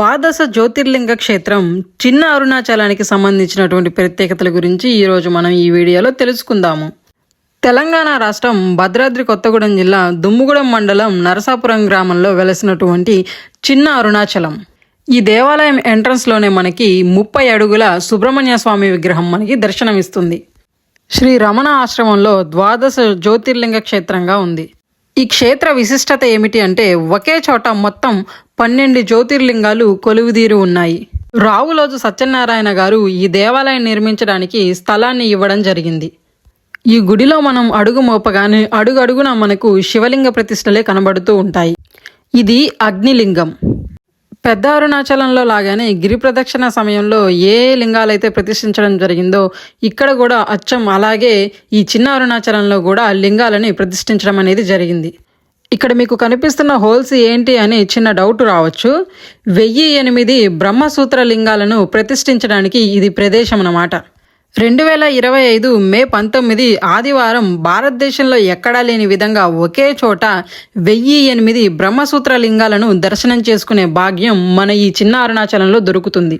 ద్వాదశ జ్యోతిర్లింగ క్షేత్రం చిన్న అరుణాచలానికి సంబంధించినటువంటి ప్రత్యేకతల గురించి ఈరోజు మనం ఈ వీడియోలో తెలుసుకుందాము. తెలంగాణ రాష్ట్రం భద్రాద్రి కొత్తగూడెం జిల్లా దుమ్ముగూడెం మండలం నరసాపురం గ్రామంలో వెలసినటువంటి చిన్న అరుణాచలం. ఈ దేవాలయం ఎంట్రన్స్లోనే మనకి ముప్పై అడుగుల సుబ్రహ్మణ్య స్వామి విగ్రహం మనకి దర్శనమిస్తుంది. శ్రీ రమణ ఆశ్రమంలో ద్వాదశ జ్యోతిర్లింగ క్షేత్రంగా ఉంది. ఈ క్షేత్ర విశిష్టత ఏమిటి అంటే ఒకే చోట మొత్తం పన్నెండు జ్యోతిర్లింగాలు కొలువుదీరి ఉన్నాయి. రావులోజు సత్యనారాయణ గారు ఈ దేవాలయం నిర్మించడానికి స్థలాన్ని ఇవ్వడం జరిగింది. ఈ గుడిలో మనం అడుగు మోపగానే అడుగడుగున మనకు శివలింగ ప్రతిష్టలే కనబడుతూ ఉంటాయి. ఇది అగ్నిలింగం. పెద్ద అరుణాచలంలో లాగానే గిరి ప్రదక్షిణ సమయంలో ఏ లింగాలైతే ప్రతిష్ఠించడం జరిగిందో ఇక్కడ కూడా అచ్చం అలాగే ఈ చిన్న అరుణాచలంలో కూడా లింగాలని ప్రతిష్ఠించడం అనేది జరిగింది. ఇక్కడ మీకు కనిపిస్తున్న హోల్స్ ఏంటి అని చిన్న డౌట్ రావచ్చు. వెయ్యి ఎనిమిది బ్రహ్మసూత్ర లింగాలను ప్రతిష్ఠించడానికి ఇది ప్రదేశం అన్నమాట. రెండు వేల ఇరవై ఐదు మే పంతొమ్మిది ఆదివారం భారతదేశంలో ఎక్కడా లేని విధంగా ఒకే చోట వెయ్యి ఎనిమిది బ్రహ్మసూత్ర లింగాలను దర్శనం చేసుకునే భాగ్యం మన ఈ చిన్న అరుణాచలంలో దొరుకుతుంది.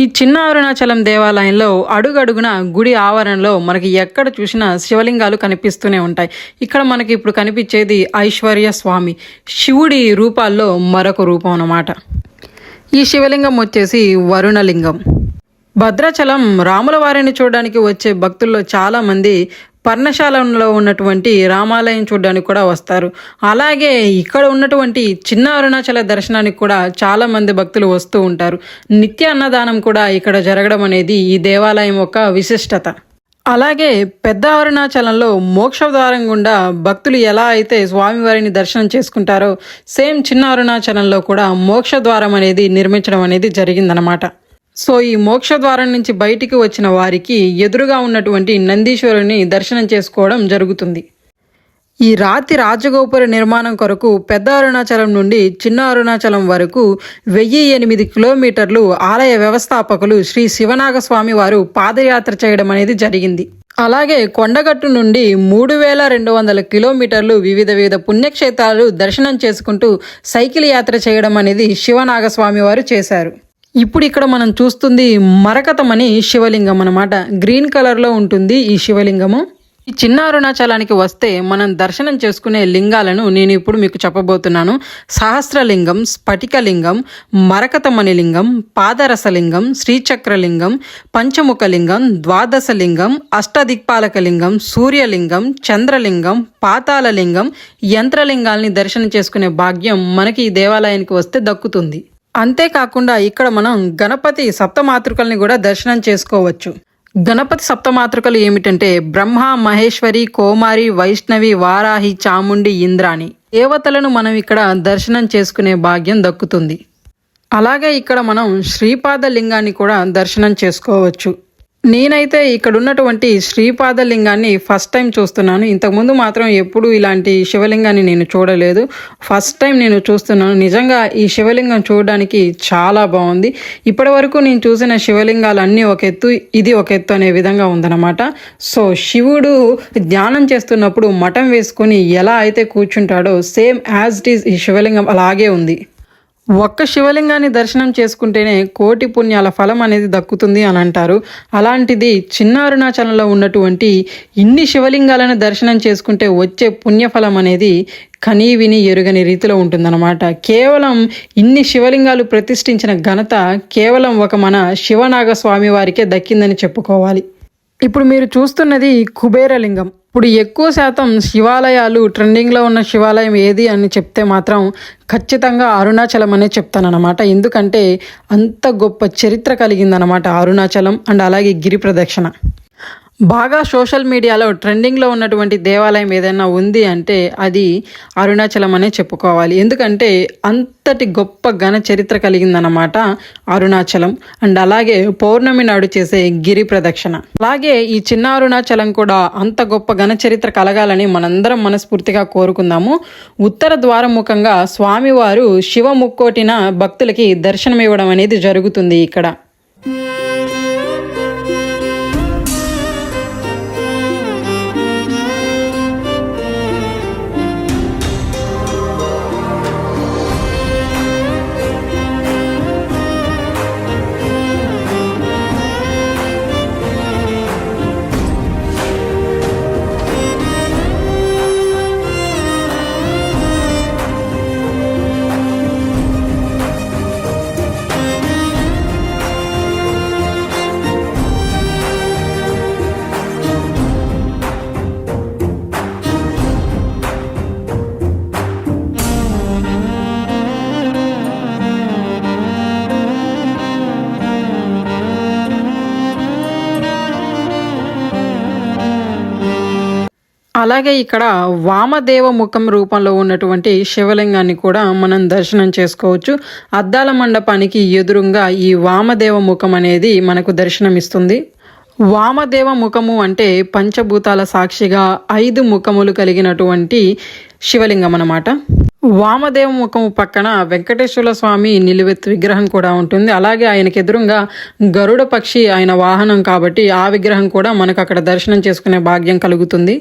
ఈ చిన్న అరుణాచలం దేవాలయంలో అడుగడుగున గుడి ఆవరణలో మనకి ఎక్కడ చూసినా శివలింగాలు కనిపిస్తూనే ఉంటాయి. ఇక్కడ మనకి ఇప్పుడు కనిపించేది ఐశ్వర్య స్వామి. శివుడి రూపాల్లో మరొక రూపం అన్నమాట. ఈ శివలింగం వచ్చేసి వరుణలింగం. భద్రాచలం రాముల వారిని చూడడానికి వచ్చే భక్తుల్లో చాలామంది పర్ణశాలంలో ఉన్నటువంటి రామాలయం చూడడానికి కూడా వస్తారు. అలాగే ఇక్కడ ఉన్నటువంటి చిన్న అరుణాచల దర్శనానికి కూడా చాలామంది భక్తులు వస్తూ ఉంటారు. నిత్య అన్నదానం కూడా ఇక్కడ జరగడం అనేది ఈ దేవాలయం యొక్క విశిష్టత. అలాగే పెద్ద అరుణాచలంలో మోక్షద్వారం గుండా భక్తులు ఎలా అయితే స్వామివారిని దర్శనం చేసుకుంటారో సేమ్ చిన్న అరుణాచలంలో కూడా మోక్షద్వారం అనేది నిర్మించడం అనేది జరిగిందనమాట సో ఈ మోక్ష ద్వారం నుంచి బయటికి వచ్చిన వారికి ఎదురుగా ఉన్నటువంటి నందీశ్వరుని దర్శనం చేసుకోవడం జరుగుతుంది. ఈ రాతి రాజగోపుర నిర్మాణం కొరకు పెద్ద అరుణాచలం నుండి చిన్న అరుణాచలం వరకు వెయ్యి ఎనిమిది కిలోమీటర్లు ఆలయ వ్యవస్థాపకులు శ్రీ శివనాగస్వామి వారు పాదయాత్ర చేయడం అనేది జరిగింది. అలాగే కొండగట్టు నుండి మూడు వేల రెండు వందల కిలోమీటర్లు వివిధ వివిధ పుణ్యక్షేత్రాలు దర్శనం చేసుకుంటూ సైకిల్ యాత్ర చేయడం అనేది శివనాగస్వామి వారు చేశారు. ఇప్పుడు ఇక్కడ మనం చూస్తుంది మరకతమని శివలింగం అన్నమాట. గ్రీన్ కలర్లో ఉంటుంది ఈ శివలింగము. ఈ చిన్న అరుణాచలానికి వస్తే మనం దర్శనం చేసుకునే లింగాలను నేను ఇప్పుడు మీకు చెప్పబోతున్నాను. సహస్రలింగం స్ఫటికలింగం మరకతమణి లింగం పాదరసలింగం శ్రీచక్రలింగం పంచముఖలింగం ద్వాదశలింగం అష్టదిక్పాలకలింగం సూర్యలింగం చంద్రలింగం పాతాళలింగం యంత్రలింగాల్ని దర్శనం చేసుకునే భాగ్యం మనకి ఈ దేవాలయానికి వస్తే దక్కుతుంది. అంతేకాకుండా ఇక్కడ మనం గణపతి సప్తమాతృకల్ని కూడా దర్శనం చేసుకోవచ్చు. గణపతి సప్తమాతృకలు ఏమిటంటే బ్రహ్మ మహేశ్వరి కోమారి వైష్ణవి వారాహి చాముండి ఇంద్రాణి. దేవతలను మనం ఇక్కడ దర్శనం చేసుకునే భాగ్యం దక్కుతుంది. అలాగే ఇక్కడ మనం శ్రీపాద లింగాన్ని కూడా దర్శనం చేసుకోవచ్చు. నేనైతే ఇక్కడ ఉన్నటువంటి శ్రీపాద లింగాన్ని ఫస్ట్ టైం చూస్తున్నాను. ఇంతకుముందు మాత్రం ఎప్పుడు ఇలాంటి శివలింగాన్ని నేను చూడలేదు. ఫస్ట్ టైం నేను చూస్తున్నాను. నిజంగా ఈ శివలింగం చూడడానికి చాలా బాగుంది. ఇప్పటి వరకు నేను చూసిన శివలింగాలన్నీ ఒక ఎత్తు ఇది ఒక ఎత్తు అనే విధంగా ఉందన్నమాట. సో శివుడు ధ్యానం చేస్తున్నప్పుడు మఠం వేసుకొని ఎలా అయితే కూర్చుంటాడో సేమ్ యాజ్ ఇట్ ఈస్ ఈ శివలింగం అలాగే ఉంది. ఒక్క శివలింగాన్ని దర్శనం చేసుకుంటేనే కోటి పుణ్యాల ఫలం అనేది దక్కుతుంది అని అంటారు. అలాంటిది చిన్న అరుణాచలంలో ఉన్నటువంటి ఇన్ని శివలింగాలను దర్శనం చేసుకుంటే వచ్చే పుణ్యఫలం అనేది కనీ విని ఎరుగని రీతిలో ఉంటుందన్నమాట. కేవలం ఇన్ని శివలింగాలు ప్రతిష్ఠించిన ఘనత కేవలం ఒక మన శివనాగ స్వామి వారికే దక్కిందని చెప్పుకోవాలి. ఇప్పుడు మీరు చూస్తున్నది కుబేరలింగం. ఇప్పుడు ఎక్కువ శాతం శివాలయాలు ట్రెండింగ్లో ఉన్న శివాలయం ఏది అని చెప్తే మాత్రం ఖచ్చితంగా అరుణాచలం అనే చెప్తానన్నమాట. ఎందుకంటే అంత గొప్ప చరిత్ర కలిగిందనమాట అరుణాచలం అండ్ అలాగే గిరి ప్రదక్షిణ. బాగా సోషల్ మీడియాలో ట్రెండింగ్లో ఉన్నటువంటి దేవాలయం ఏదైనా ఉంది అంటే అది అరుణాచలం అనే చెప్పుకోవాలి. ఎందుకంటే అంతటి గొప్ప ఘన చరిత్ర కలిగిందనమాట అరుణాచలం. అండ్ అలాగే పౌర్ణమి నాడు చేసే గిరి ప్రదక్షిణ. అలాగే ఈ చిన్న అరుణాచలం కూడా అంత గొప్ప ఘన చరిత్ర కలగాలని మనందరం మనస్ఫూర్తిగా కోరుకుందాము. ఉత్తర ద్వారముఖంగా స్వామివారు శివ ముక్కోటిన భక్తులకి దర్శనం ఇవ్వడం అనేది జరుగుతుంది ఇక్కడ. అలాగే ఇక్కడ వామదేవ ముఖం రూపంలో ఉన్నటువంటి శివలింగాన్ని కూడా మనం దర్శనం చేసుకోవచ్చు. అద్దాల మండపానికి ఎదురుగా ఈ వామదేవ ముఖం అనేది మనకు దర్శనమిస్తుంది. వామదేవ ముఖము అంటే పంచభూతాల సాక్షిగా ఐదు ముఖములు కలిగినటువంటి శివలింగం అన్నమాట. వామదేవ ముఖము పక్కన వెంకటేశ్వర స్వామి నిలువెత్తు విగ్రహం కూడా ఉంటుంది. అలాగే ఆయనకి ఎదురుగా గరుడ పక్షి ఆయన వాహనం కాబట్టి ఆ విగ్రహం కూడా మనకు అక్కడ దర్శనం చేసుకునే భాగ్యం కలుగుతుంది.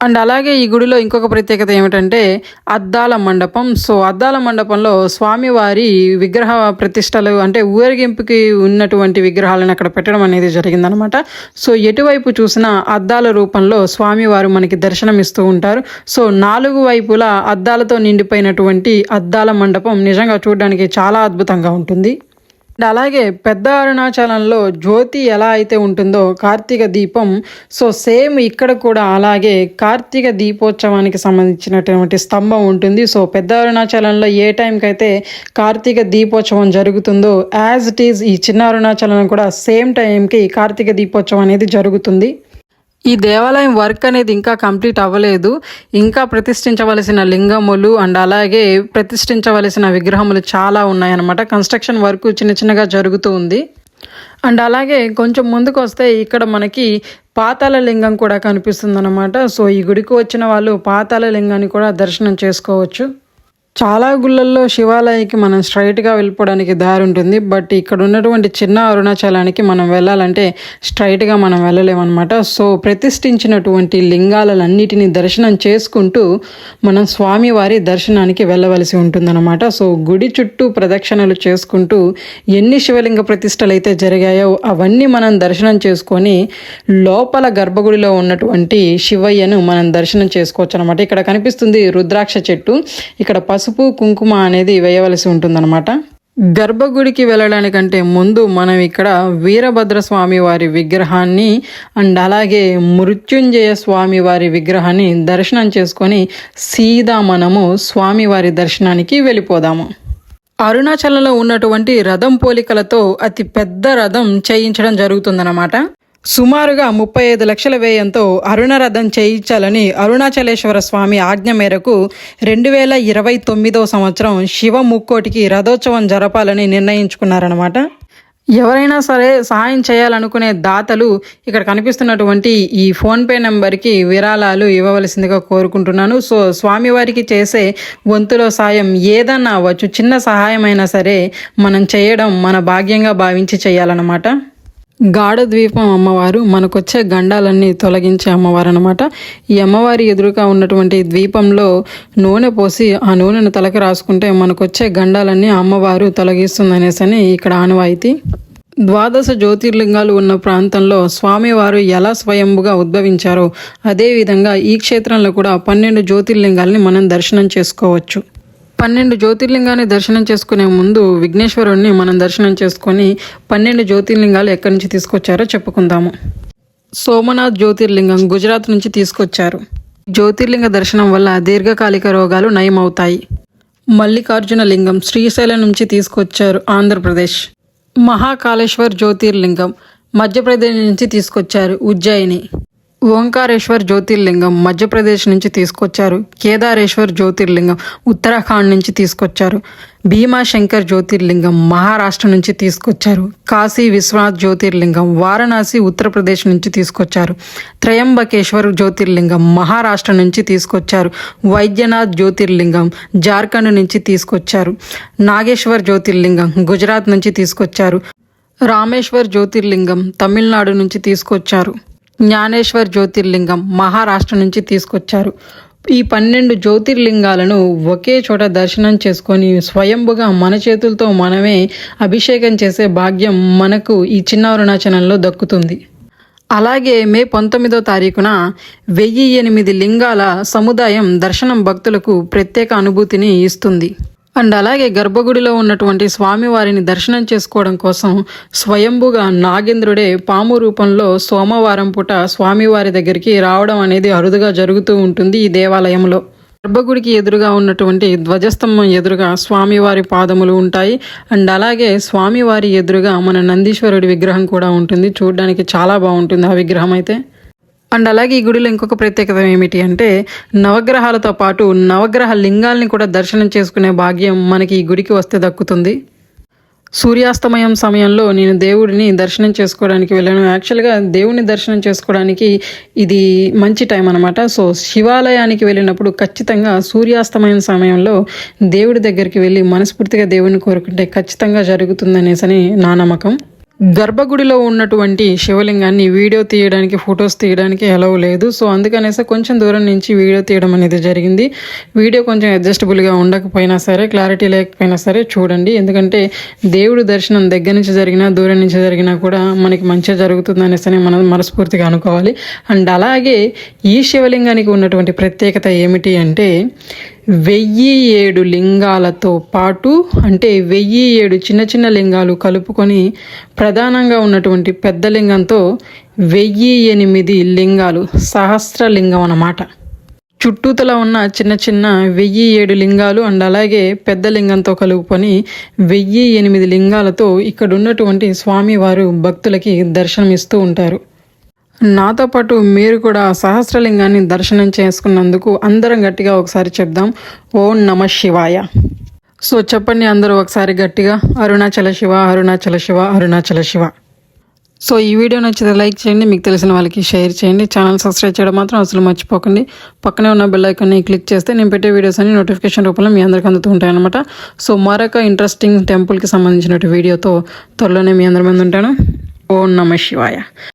అండ్ అలాగే ఈ గుడిలో ఇంకొక ప్రత్యేకత ఏమిటంటే అద్దాల మండపం. సో అద్దాల మండపంలో స్వామివారి విగ్రహ ప్రతిష్టలు అంటే ఊరేగింపుకి ఉన్నటువంటి విగ్రహాలను అక్కడ పెట్టడం అనేది జరిగిందనమాట. సో ఎటువైపు చూసినా అద్దాల రూపంలో స్వామివారు మనకి దర్శనం ఇస్తూ ఉంటారు. సో నాలుగు వైపులా అద్దాలతో నిండిపోయినటువంటి అద్దాల మండపం నిజంగా చూడడానికి చాలా అద్భుతంగా ఉంటుంది. అలాగే పెద్ద అరుణాచలంలో జ్యోతి ఎలా అయితే ఉంటుందో కార్తీక దీపం సో సేమ్ ఇక్కడ కూడా అలాగే కార్తీక దీపోత్సవానికి సంబంధించినటువంటి స్తంభం ఉంటుంది. సో పెద్ద అరుణాచలంలో ఏ టైంకి అయితే కార్తీక దీపోత్సవం జరుగుతుందో యాజ్ ఇట్ ఈజ్ ఈ చిన్న అరుణాచలం కూడా సేమ్ టైంకి కార్తీక దీపోత్సవం అనేది జరుగుతుంది. ఈ దేవాలయం వర్క్ అనేది ఇంకా కంప్లీట్ అవ్వలేదు. ఇంకా ప్రతిష్ఠించవలసిన లింగములు అండ్ అలాగే ప్రతిష్ఠించవలసిన విగ్రహములు చాలా ఉన్నాయన్నమాట. కన్స్ట్రక్షన్ వర్క్ చిన్న చిన్నగా జరుగుతూ ఉంది. అండ్ అలాగే కొంచెం ముందుకు వస్తే ఇక్కడ మనకి పాతాల లింగం కూడా కనిపిస్తుంది అనమాట సో ఈ గుడికి వచ్చిన వాళ్ళు పాతాల లింగాన్ని కూడా దర్శనం చేసుకోవచ్చు. చాలా గుళ్ళల్లో శివాలయానికి మనం స్ట్రైట్గా వెళ్ళిపోవడానికి దారి ఉంటుంది. బట్ ఇక్కడ ఉన్నటువంటి చిన్న అరుణాచలానికి మనం వెళ్ళాలంటే స్ట్రైట్గా మనం వెళ్ళలేమన్నమాట. సో ప్రతిష్ఠించినటువంటి లింగాలన్నిటిని దర్శనం చేసుకుంటూ మనం స్వామివారి దర్శనానికి వెళ్ళవలసి ఉంటుందన్నమాట. సో గుడి చుట్టూ ప్రదక్షిణలు చేసుకుంటూ ఎన్ని శివలింగ ప్రతిష్టలు అయితే జరిగాయో అవన్నీ మనం దర్శనం చేసుకొని లోపల గర్భగుడిలో ఉన్నటువంటి శివయ్యను మనం దర్శనం చేసుకోవచ్చు అనమాట ఇక్కడ కనిపిస్తుంది రుద్రాక్ష చెట్టు. ఇక్కడ పసుపు పసుపు కుంకుమ అనేది వేయవలసి ఉంటుందన్నమాట. గర్భగుడికి వెళ్ళడానికంటే ముందు మనం ఇక్కడ వీరభద్ర స్వామి వారి విగ్రహాన్ని అండ్ అలాగే మృత్యుంజయ స్వామి వారి విగ్రహాన్ని దర్శనం చేసుకొని సీదా మనము స్వామివారి దర్శనానికి వెళ్ళిపోదాము. అరుణాచలంలో ఉన్నటువంటి రథం పోలికలతో అతి పెద్ద రథం చేయించడం జరుగుతుందన్నమాట. సుమారుగా ముప్పై ఐదు లక్షల వ్యయంతో అరుణరథం చేయించాలని అరుణాచలేశ్వర స్వామి ఆజ్ఞ మేరకు రెండు వేల ఇరవై తొమ్మిదో సంవత్సరం శివ ముక్కోటికి రథోత్సవం జరపాలని నిర్ణయించుకున్నారనమాట ఎవరైనా సరే సహాయం చేయాలనుకునే దాతలు ఇక్కడ కనిపిస్తున్నటువంటి ఈ ఫోన్పే నెంబర్కి విరాళాలు ఇవ్వవలసిందిగా కోరుకుంటున్నాను. సో స్వామివారికి చేసే వంతులో సాయం ఏదన్నా అవ్వచ్చు చిన్న సహాయమైనా సరే మనం చేయడం మన భాగ్యంగా భావించి చేయాలన్నమాట. గాఢ ద్వీపం అమ్మవారు. మనకొచ్చే గండాలన్నీ తొలగించే అమ్మవారు అనమాట ఈ అమ్మవారి ఎదురుగా ఉన్నటువంటి ద్వీపంలో నూనె పోసి ఆ నూనెను తలకి రాసుకుంటే మనకొచ్చే గండాలన్నీ అమ్మవారు తొలగిస్తుందనేసని అని ఇక్కడ ఆనవాయితీ. ద్వాదశ జ్యోతిర్లింగాలు ఉన్న ప్రాంతంలో స్వామివారు ఎలా స్వయంభుగా ఉద్భవించారో అదేవిధంగా ఈ క్షేత్రంలో కూడా పన్నెండు జ్యోతిర్లింగాల్ని మనం దర్శనం చేసుకోవచ్చు. పన్నెండు జ్యోతిర్లింగాన్ని దర్శనం చేసుకునే ముందు విఘ్నేశ్వరుణ్ణి మనం దర్శనం చేసుకొని పన్నెండు జ్యోతిర్లింగాలు ఎక్కడి నుంచి తీసుకొచ్చారో చెప్పుకుందాము. సోమనాథ్ జ్యోతిర్లింగం గుజరాత్ నుంచి తీసుకొచ్చారు. జ్యోతిర్లింగ దర్శనం వల్ల దీర్ఘకాలిక రోగాలు నయమవుతాయి. మల్లికార్జున లింగం శ్రీశైలం నుంచి తీసుకొచ్చారు ఆంధ్రప్రదేశ్. మహాకాళేశ్వర్ జ్యోతిర్లింగం మధ్యప్రదేశ్ నుంచి తీసుకొచ్చారు ఉజ్జయిని. ఓంకారేశ్వర్ జ్యోతిర్లింగం మధ్యప్రదేశ్ నుంచి తీసుకొచ్చారు. కేదారేశ్వర్ జ్యోతిర్లింగం ఉత్తరాఖండ్ నుంచి తీసుకొచ్చారు. భీమాశంకర్ జ్యోతిర్లింగం మహారాష్ట్ర నుంచి తీసుకొచ్చారు. కాశీ విశ్వనాథ్ జ్యోతిర్లింగం వారణాసి ఉత్తరప్రదేశ్ నుంచి తీసుకొచ్చారు. త్రయంబకేశ్వర్ జ్యోతిర్లింగం మహారాష్ట్ర నుంచి తీసుకొచ్చారు. వైద్యనాథ్ జ్యోతిర్లింగం జార్ఖండ్ నుంచి తీసుకొచ్చారు. నాగేశ్వర్ జ్యోతిర్లింగం గుజరాత్ నుంచి తీసుకొచ్చారు. రామేశ్వర్ జ్యోతిర్లింగం తమిళనాడు నుంచి తీసుకొచ్చారు. జ్ఞానేశ్వర్ జ్యోతిర్లింగం మహారాష్ట్ర నుంచి తీసుకొచ్చారు. ఈ పన్నెండు జ్యోతిర్లింగాలను ఒకే చోట దర్శనం చేసుకొని స్వయంభుగా మన చేతులతో మనమే అభిషేకం చేసే భాగ్యం మనకు ఈ చిన్న అరుణాచలంలో దక్కుతుంది. అలాగే మే పంతొమ్మిదో తారీఖున వెయ్యి ఎనిమిది లింగాల సముదాయం దర్శనం భక్తులకు ప్రత్యేక అనుభూతిని ఇస్తుంది. అండ్ అలాగే గర్భగుడిలో ఉన్నటువంటి స్వామివారిని దర్శనం చేసుకోవడం కోసం స్వయంభుగా నాగేంద్రుడే పాము రూపంలో సోమవారం పూట స్వామివారి దగ్గరికి రావడం అనేది అరుదుగా జరుగుతూ ఉంటుంది ఈ దేవాలయంలో. గర్భగుడికి ఎదురుగా ఉన్నటువంటి ధ్వజస్తంభం ఎదురుగా స్వామివారి పాదములు ఉంటాయి. అండ్ అలాగే స్వామివారి ఎదురుగా మన నందీశ్వరుడి విగ్రహం కూడా ఉంటుంది. చూడడానికి చాలా బాగుంటుంది ఆ విగ్రహం అయితే. అండ్ అలాగే ఈ గుడిలో ఇంకొక ప్రత్యేకత ఏమిటి అంటే నవగ్రహాలతో పాటు నవగ్రహ లింగాల్ని కూడా దర్శనం చేసుకునే భాగ్యం మనకి ఈ గుడికి వస్తే దక్కుతుంది. సూర్యాస్తమయం సమయంలో నేను దేవుడిని దర్శనం చేసుకోవడానికి వెళ్ళాను. యాక్చువల్గా దేవుడిని దర్శనం చేసుకోవడానికి ఇది మంచి టైం అనమాట సో శివాలయానికి వెళ్ళినప్పుడు ఖచ్చితంగా సూర్యాస్తమయం సమయంలో దేవుడి దగ్గరికి వెళ్ళి మనస్ఫూర్తిగా దేవుడిని కోరుకుంటే ఖచ్చితంగా జరుగుతుందనేసని నా నమ్మకం. గర్భగుడిలో ఉన్నటువంటి శివలింగాన్ని వీడియో తీయడానికి ఫొటోస్ తీయడానికి ఎలవ్ లేదు. సో అందుకనేసి కొంచెం దూరం నుంచి వీడియో తీయడం అనేది జరిగింది. వీడియో కొంచెం అడ్జస్టబుల్గా ఉండకపోయినా సరే క్లారిటీ లేకపోయినా సరే చూడండి. ఎందుకంటే దేవుడు దర్శనం దగ్గర నుంచి జరిగినా దూరం నుంచి జరిగినా కూడా మనకి మంచిగా జరుగుతుంది అనేసి మనం మనస్ఫూర్తిగా అనుకోవాలి. అండ్ అలాగే ఈ శివలింగానికి ఉన్నటువంటి ప్రత్యేకత ఏమిటి అంటే వెయ్యి ఏడు లింగాలతో పాటు అంటే వెయ్యి ఏడు చిన్న చిన్న లింగాలు కలుపుకొని ప్రధానంగా ఉన్నటువంటి పెద్ద లింగంతో వెయ్యి ఎనిమిది లింగాలు సహస్రలింగం అన్నమాట. చుట్టూతల ఉన్న చిన్న చిన్న వెయ్యి ఏడు లింగాలు అండ్ అలాగే పెద్ద లింగంతో కలుపుకొని వెయ్యి ఎనిమిది లింగాలతో ఇక్కడ ఉన్నటువంటి స్వామివారు భక్తులకి దర్శనమిస్తూ ఉంటారు. నాతో పాటు మీరు కూడా సహస్రలింగాన్ని దర్శనం చేసుకున్నందుకు అందరం గట్టిగా ఒకసారి చెప్దాం. ఓం నమ శివాయ. సో చెప్పండి అందరూ ఒకసారి గట్టిగా. అరుణాచల శివ అరుణాచల శివ అరుణాచల శివ. సో ఈ వీడియో నచ్చితే లైక్ చేయండి మీకు తెలిసిన వాళ్ళకి షేర్ చేయండి. ఛానల్ సబ్స్క్రైబ్ చేయడం మాత్రం అసలు మర్చిపోకండి. పక్కనే ఉన్న బెల్ ఐకాన్ని క్లిక్ చేస్తే నేను పెట్టే వీడియోస్ అన్ని నోటిఫికేషన్ రూపంలో మీ అందరికీ అందుతూ ఉంటాయన్నమాట సో మరొక ఇంట్రెస్టింగ్ టెంపుల్కి సంబంధించిన వీడియోతో త్వరలోనే మీ అందరి ముందు ఉంటాను. ఓం నమ శివాయ.